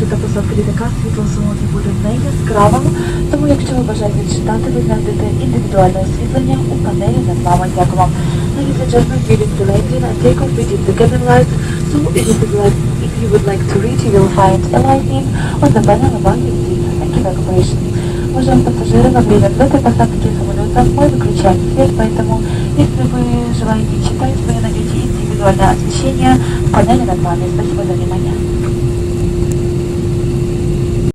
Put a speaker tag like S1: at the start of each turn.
S1: роботи посадки літака світло сьогодні буде неяскравим, тому якщо ви бажаєте читати, виглядати індивідуальне освітлення у панелі над вами. Дякую вам. Ladies and gentlemen, good evening and take off with the cabin light. So if you would like, if you would like to read, you will find a lightning on the panel above you see and evacuation. Уважаем пассажиры, во время взлета посадки самолета мы выключаем свет, поэтому если вы желаете читать, вы найдете индивидуальное освещение в панели над вами. Спасибо за внимание.